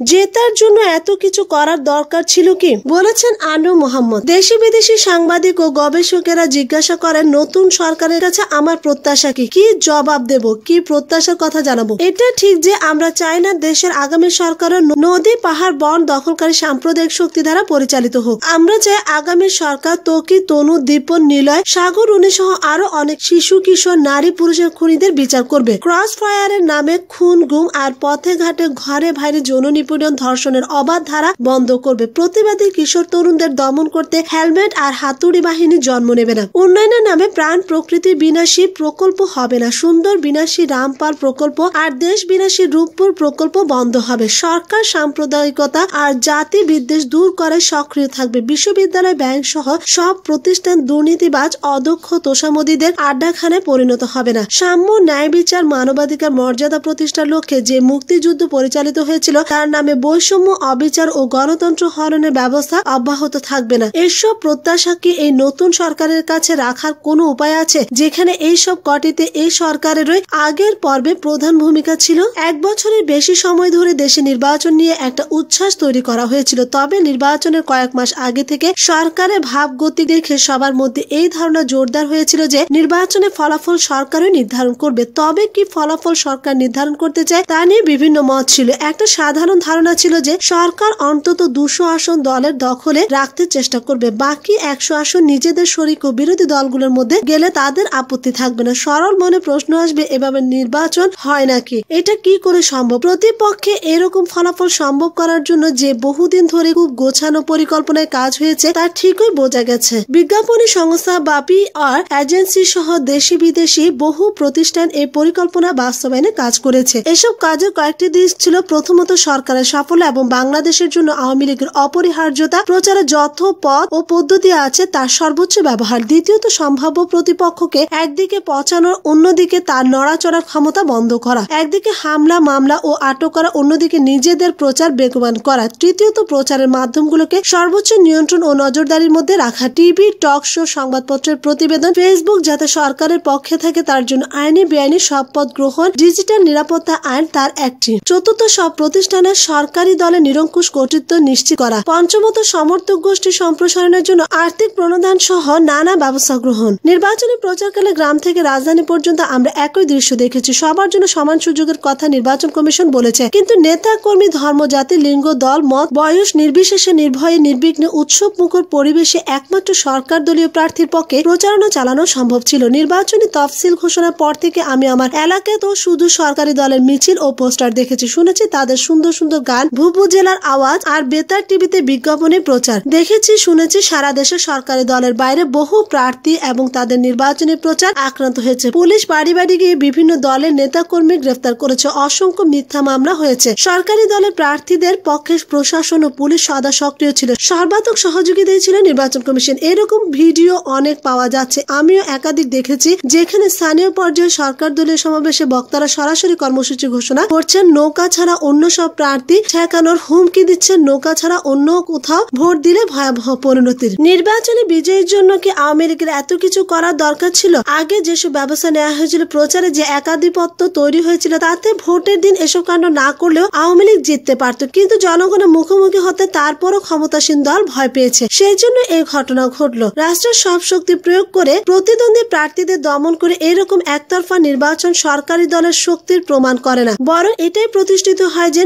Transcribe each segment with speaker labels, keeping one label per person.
Speaker 1: জেতার জন্য এত কিছু করার দরকার ছিল কি? বলেছেন আনু মোহাম্মদ। দেশি বিদেশি সাংবাদিক ও গবেষকেরা জিজ্ঞাসা করেন, নতুন সরকারের কাছে আমার প্রত্যাশা কি? কি জবাব দেব? কি প্রত্যাশার কথা জানাব? এটা ঠিক যে আমরা চাই না দেশের আগামী সরকারও নদী, পাহাড়, বন দখলকারী সাম্প্রদায়িক শক্তি দ্বারা পরিচালিত হোক। আমরা চাই আগামী সরকার তকি, তনু, দীপন, নিলয়, সাগর, উনি সহ আরও অনেক শিশু, কিশোর, নারী, পুরুষের খুনিদের বিচার করবে। ক্রস ফায়ারের নামে খুন, গুম আর পথে ঘাটে ঘরে বাইরে যৌন নিপীড়ন ধর্ষণের অবাধ ধারা বন্ধ করবে। প্রতিবাদী কিশোর তরুণদের দমন করতে হেলমেট আর হাতুড়ি বাহিনী জন্ম নেবে না। উন্নয়নের নামে প্রাণ প্রকৃতি বিনাশী প্রকল্প হবে না। সুন্দর বিনাশী রামপাল প্রকল্প আর দেশ বিনাশী রূপপুর প্রকল্প বন্ধ হবে। সরকার সাম্প্রদায়িকতা আর জাতি বিদ্বেষ দূর করে সক্রিয় থাকবে। বিশ্ববিদ্যালয় ব্যাংক সহ সব প্রতিষ্ঠান দুর্নীতিবাজ, অদক্ষ তোষামোদীদের আড্ডাখানায় পরিণত হবে না। সাম্য ন্যায় বিচার মানবাধিকার মর্যাদা প্রতিষ্ঠার লক্ষ্যে যে মুক্তিযুদ্ধ পরিচালিত হয়েছিল, তার নামে বৈষম্য, অবিচার ও গণতন্ত্র হরণের ব্যবস্থা অব্যাহত থাকবে না। এসব প্রত্যাশা কি এই নতুন সরকারের কাছে রাখার কোনো উপায় আছে? যেখানে এই সব কটিতে এই সরকারেরই আগের পর্বে প্রধান ভূমিকা ছিল? এক বছরের বেশি সময় ধরে দেশে নির্বাচন নিয়ে একটা উচ্ছ্বাস তৈরি করা হয়েছিল। তবে নির্বাচনের কয়েক মাস আগে থেকে সরকারের ভাবগতি দেখে সবার মধ্যে এই ধারণা জোরদার হয়েছিল যে নির্বাচনে ফলাফল সরকারই নির্ধারণ করবে। তবে কি ফলাফল সরকার নির্ধারণ করতে চায় তা নিয়ে বিভিন্ন মত ছিল। একটা সাধারণ ধারণা ছিল যে সরকার অন্তত দুশো আসন দলের দখলে রাখতে চেষ্টা করবে। বাকি একশো আসন নিজেদের শরিক ও বিরোধী দলগুলোর মধ্যে গেলে তাদের আপত্তি থাকবে না। সরল মনে প্রশ্ন আসবে, এভাবে নির্বাচন হয় নাকি? এটা কি করে সম্ভব? প্রতিপক্ষে এরকম ফলাফল সম্ভব করার জন্য যে বহুদিন ধরে খুব গোছানো পরিকল্পনায় কাজ হয়েছে, তা ঠিকই বোঝা গেছে। বিজ্ঞাপনী সংস্থা বাপি আর এজেন্সি সহ দেশি বিদেশি বহু প্রতিষ্ঠান এই পরিকল্পনা বাস্তবায়নে কাজ করেছে। এসব কাজের কয়েকটি দিক ছিল প্রথমত সরকারের সাফল্য এবং বাংলাদেশের জন্য আওয়ামী লীগের অপরিহার্যতা প্রচারে যত পথ ও পদ্ধতি আছে তার সর্বোচ্চ ব্যবহার। দ্বিতীয়ত, সম্ভাব্য প্রতিপক্ষকে একদিকে পচানোর, অন্যদিকে তার নড়াচড়ার ক্ষমতা বন্ধ করা। একদিকে হামলা, মামলা ও আটক করা, অন্যদিকে নিজেদের প্রচার বেগবান করা। তৃতীয়ত, প্রচারের মাধ্যমগুলোকে সর্বোচ্চ নিয়ন্ত্রণ ও নজরদারির মধ্যে রাখা। টিভি, টক শো, সংবাদপত্রের প্রতিবেদন, ফেসবুক যাতে সরকারের পক্ষে থাকে তার জন্য আইনি, বেআইনি সব পদ গ্রহণ, ডিজিটাল নিরাপত্তা আইন তার একটি। চতুর্থ, সব প্রতিষ্ঠানের সরকারি দলে নিরঙ্কুশ কর্তৃত্ব নিশ্চিত করা। পঞ্চমত সমর্থক গোষ্ঠী সম্প্রসারণের জন্য আর্থিক প্রণোদান সহ নানা ব্যবস্থা গ্রহণ। নির্বাচনী প্রচারকালে গ্রাম থেকে রাজধানী পর্যন্ত আমরা একই দৃশ্য দেখেছি। সবার জন্য সমান সুযোগের কথা নির্বাচন কমিশন বলেছে। কিন্তু নেতা, কর্মী, ধর্ম, জাতি, লিঙ্গ, দল, মত, বয়স, নির্বিশেষে নির্ভয়ে নির্বিঘ্নে উৎসব মুখর পরিবেশে একমাত্র সরকার দলীয় প্রার্থীর পক্ষে প্রচারণা চালানো সম্ভব ছিল। নির্বাচনী তফসিল ঘোষণার পর থেকে আমি আমার এলাকায় তো শুধু সরকারি দলের মিছিল ও পোস্টার দেখেছি। শুনেছি তাদের সুন্দর সুন্দর গান ভুবু জেলার আওয়াজ আর বেতার টিভিতে বিজ্ঞাপনে প্রচার। দেখেছি, শুনেছি, সারা দেশে সরকারি দলের বাইরে বহু প্রার্থী এবং তাদের নির্বাচনী প্রচার আক্রান্ত হয়েছে। পুলিশ বাড়ি বাড়ি গিয়ে বিভিন্ন দলের নেতাকর্মী গ্রেফতার করেছে। অসংখ্য মিথ্যা মামলা হয়েছে। সরকারি দলের প্রার্থীদের পক্ষে প্রশাসন ও পুলিশ সদা সক্রিয় ছিল। সর্বাত্মক সহযোগিতা ছিল নির্বাচন কমিশন। এরকম ভিডিও অনেক পাওয়া যাচ্ছে। আমিও একাধিক দেখেছি, যেখানে স্থানীয় পর্যায়ে সরকার দলীয় সমাবেশে বক্তারা সরাসরি কর্মসূচি ঘোষণা করছেন। নৌকা ছাড়া অন্য সব প্রার্থী ঠেকানোর হুমকি দিচ্ছে নৌকা ছাড়া অন্য কোথাও ভোট দিলে ভয়াবহ পরিণতির। নির্বাচনে বিজয়ের জন্য কি আওয়ামী লীগের এত কিছু করার দরকার ছিল? আগে যেসব ব্যবস্থা নেওয়া হয়েছিল, প্রচারে যে একাধিপত্য তৈরি হয়েছিল, তাতে ভোটের দিন এসব কাণ্ড না করলেও আওয়ামী লীগ জিততে পারত। কিন্তু জনগণের মুখোমুখি হতে তারপরও ক্ষমতাসীন দল ভয় পেয়েছে। সেই জন্য এই ঘটনা ঘটল। রাষ্ট্রের সব শক্তি প্রয়োগ করে প্রতিদ্বন্দ্বী প্রার্থীদের দমন করে এরকম একতরফা নির্বাচন সরকারি দলের শক্তির প্রমাণ করে না। বরং এটাই প্রতিষ্ঠিত হয় যে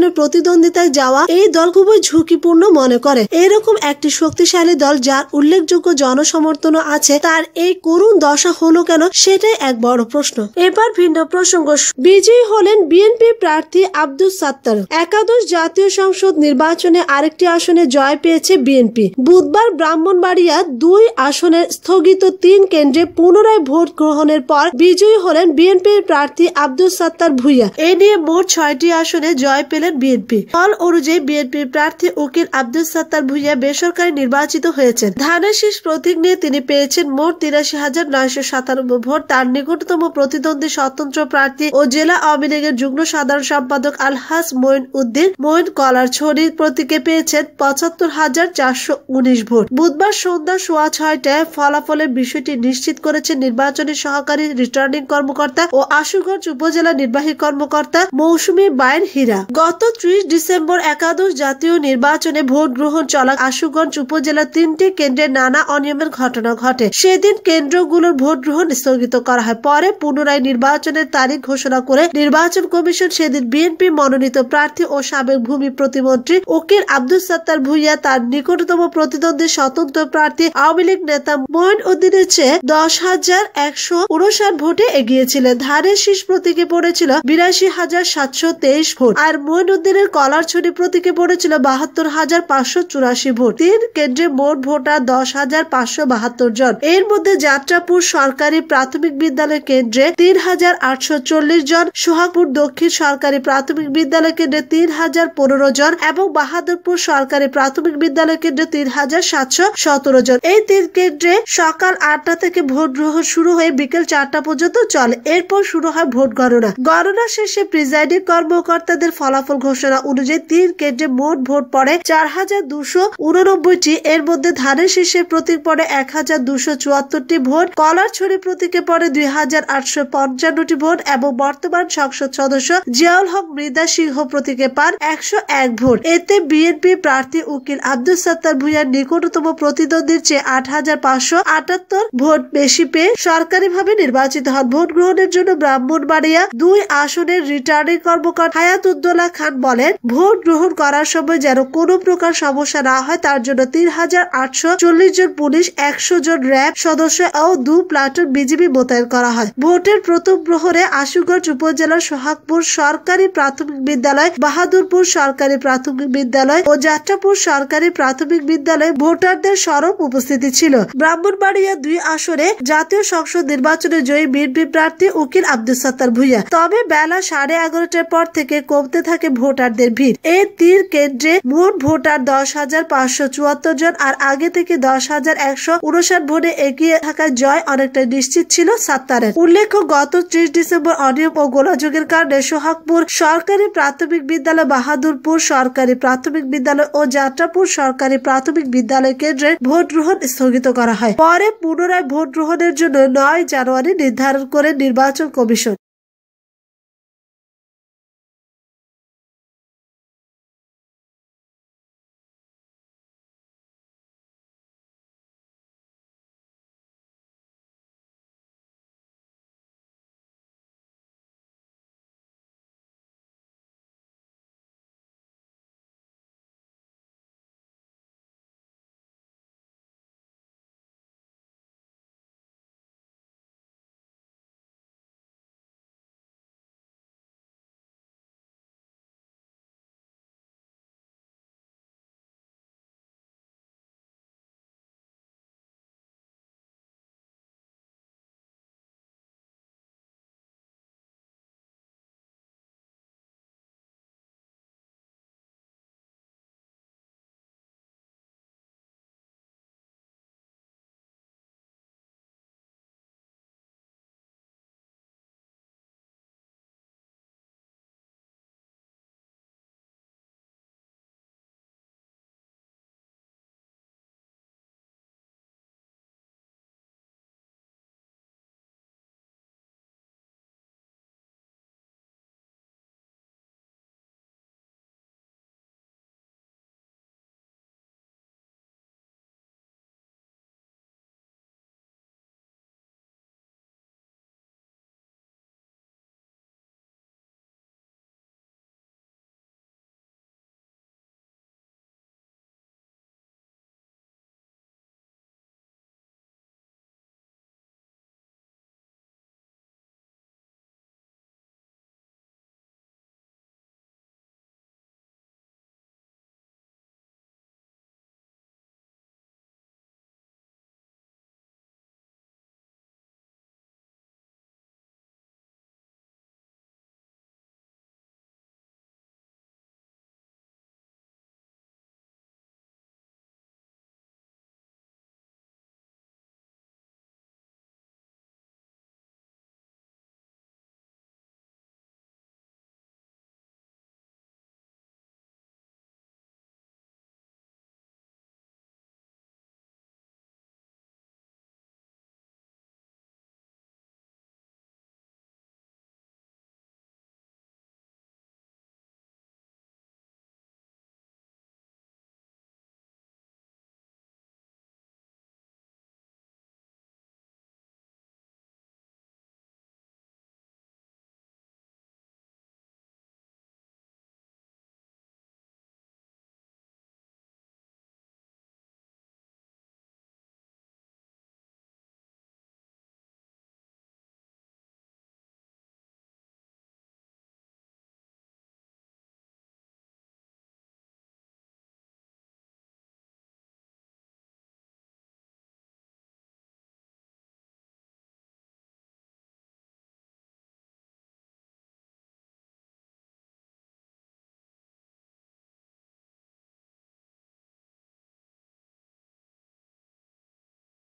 Speaker 1: নির্বাচনের প্রতিদ্বন্দ্বিতায় যাওয়া এই দল খুবই ঝুঁকিপূর্ণ মনে করে। এরকম একটি শক্তিশালী দল যার উল্লেখযোগ্য জনসমর্থন আছে, তার এই করুণ দশা হলো কেন সেটাই এক বড় প্রশ্ন। এবার ভিন্ন প্রসঙ্গ। বিজয়ী হলেন বিএনপি প্রার্থী আব্দুল সাত্তার। একাদশ জাতীয় সংসদ নির্বাচনে আরেকটি আসনে জয় পেয়েছে বিএনপি। বুধবার ব্রাহ্মণবাড়িয়া দুই আসনের স্থগিত তিন কেন্দ্রে পুনরায় ভোট গ্রহণের পর বিজয়ী হলেন বিএনপির প্রার্থী আব্দুল সাত্তার ভুইয়া। এ নিয়ে মোট ছয়টি আসনে জয় পেলেন বিএনপি। ফল অনুযায়ী বিএনপির প্রার্থী উকিল আব্দুল সাত্তার ভুইয়া বেসরকারি নির্বাচিত হয়েছেন। ধানের শীষ প্রতীক নিয়ে তিনি পেয়েছেন মোট তিরাশি হাজার নয়শো সাতানব্বই ভোট। তার নিকটতম প্রতিদ্বন্দ্বী স্বতন্ত্র প্রার্থী ও জেলা আওয়ামী লীগের যুগ্ম সাধারণ সম্পাদক আলহাস মঈন উদ্দিন, মঈন কলার ছড়ি প্রতীকে পেয়েছেন পঁচাত্তর হাজার চারশো উনিশ ভোট। বুধবার সন্ধ্যা সোয়া ছয়টায় ফলাফলের বিষয়টি নিশ্চিত করেছেন নির্বাচনী সহকারী রিটার্নিং কর্মকর্তা ও আশুগঞ্জ উপজেলা নির্বাহী কর্মকর্তা মৌসুমী বায়ের হীরা। গত ত্রিশ ডিসেম্বর একাদশ জাতীয় নির্বাচনে ভোট গ্রহণ চলা আশুগঞ্জ উপজেলার তিনটি কেন্দ্রে নানা অনিয়মের ঘটনা ঘটে। সেদিন কেন্দ্রগুলোর ভোট গ্রহণ স্থগিত করা হয়। পরে পুনরায় নির্বাচনের তারিখ ঘোষণা করে নির্বাচন কমিশন সেদিন বিএনপি মনোনীত প্রার্থী ও সাবেক ভূমি প্রতিমন্ত্রী উকিল আব্দুল সত্তার ভুইয়া তার নিকটতম প্রতিদ্বন্দ্বী স্বতন্ত্র প্রার্থী আওয়ামী লীগ নেতা মইন উদ্দিনের চেয়ে দশ হাজার একশো উনষাট ভোটে এগিয়েছিলেন। ধানের শীষ প্রতীকে পড়েছিল বিরাশি হাজার সাতশো তেইশ ভোট। আর মইন উদ্দিনের কলার ছড়ি প্রতীকে পড়েছিল বাহাত্তর হাজার পাঁচশো চুরাশি ভোট। তিন কেন্দ্রে মোট ভোটার দশ হাজার পাঁচশো বাহাত্তর জন। এর মধ্যে যাত্রাপুর সরকারি প্রাথমিক বিদ্যালয় কেন্দ্রে তিন হাজার আটশো চল্লিশ জন, সোহাগপুর দক্ষিণ সরকারি প্রাথমিক বিদ্যালয় কেন্দ্রে তিন হাজার পনেরো জন এবং বাহাদুরপুর সরকারি প্রাথমিক বিদ্যালয় কেন্দ্রে তিন হাজার সাতশো সতেরো জন। এই তিন কেন্দ্রে সকাল আটটা থেকে ভোট গ্রহণ শুরু হয়ে বিকেল চারটা পর্যন্ত চলে। এরপর শুরু হয় ভোট গণনা। গণনা শেষে প্রিজাইডিং কর্মকর্তাদের ফলাফল ঘোষণা অনুযায়ী তিন কেন্দ্রে মোট ভোট পড়ে চার হাজার দুশো উননব্বইটি। এর মধ্যে ধানের শীর্ষে প্রতীক পড়ে এক হাজার দুশো চুয়াত্তরটি ভোট, কলার ছড়ি প্রতীকে পড়ে দুই হাজার আটশো পঞ্চান্নটি ভোট এবং বর্তমান সংসদ সদস্য জিয়াউল হক মৃদা সিংহ প্রতীকে পান একশো এক ভোট। এতে বিএনপি প্রার্থী উকিল আব্দুল সত্তার ভুইয়ার নিকটতম প্রতিদ্বন্দ্বীর চেয়ে আট হাজার পাঁচশো আটাত্তর ভোট বেশি পেয়ে সরকারিভাবে নির্বাচিত হন। ভোট গ্রহণের জন্য ব্রাহ্মণবাড়িয়া দুই আসনের রিটার্নিং কর্মকর্তা হায়াত উদ্দোলা খান বলেন, ভোট গ্রহণ করার সময় যেন কোনো প্রকার সমস্যা না হয়, তার জন্য তিন হাজার আটশো চল্লিশ জন পুলিশ, একশো জন র্যাব সদস্য ও দু প্লাটুন বিজিবি মোতায়েন করা হয়। ভোটের প্রথম প্রহরে আশুগঞ্জ উপজেলার সোহাগপুর সরকারি প্রাথমিক বিদ্যালয়, বাহাদুরপুর সরকারি প্রাথমিক বিদ্যালয় ও যাত্রাপুর সরকারি প্রাথমিক বিদ্যালয়ে ভোটারদের সরব উপস্থিতি ছিল। ব্রাহ্মণবাড়িয়া দুই আসরে জাতীয় সংসদ নির্বাচনে জয়ী বিএনপি প্রার্থী উকিল আব্দুল সত্তার ভুইয়া। তবে বেলা সাড়ে এগারোটার পর থেকে কমতে থাকে ভোটারদের ভিড়। এই তীর কেন্দ্রে মোট ভোটার দশ হাজার পাঁচশো চুয়াত্তর জন আর আগে থেকে দশ হাজার একশো উনষাট ভোটে এগিয়ে থাকায় জয় অনেকটা নিশ্চিত ছিল সাত্তারের। উল্লেখ্য, গত ত্রিশ ডিসেম্বর অনিয়ম ও গোলাযোগের কারণে সোহাগপুর সরকারি প্রাথমিক বিদ্যালয়, বাহাদুরপুর সরকারি প্রাথমিক বিদ্যালয় ও যাত্রাপুর সরকারি প্রাথমিক বিদ্যালয় কেন্দ্রে ভোট গ্রহণ স্থগিত করা হয়। পরে পুনরায় ভোট গ্রহণের জন্য নয় জানুয়ারি নির্ধারণ করে নির্বাচন কমিশন।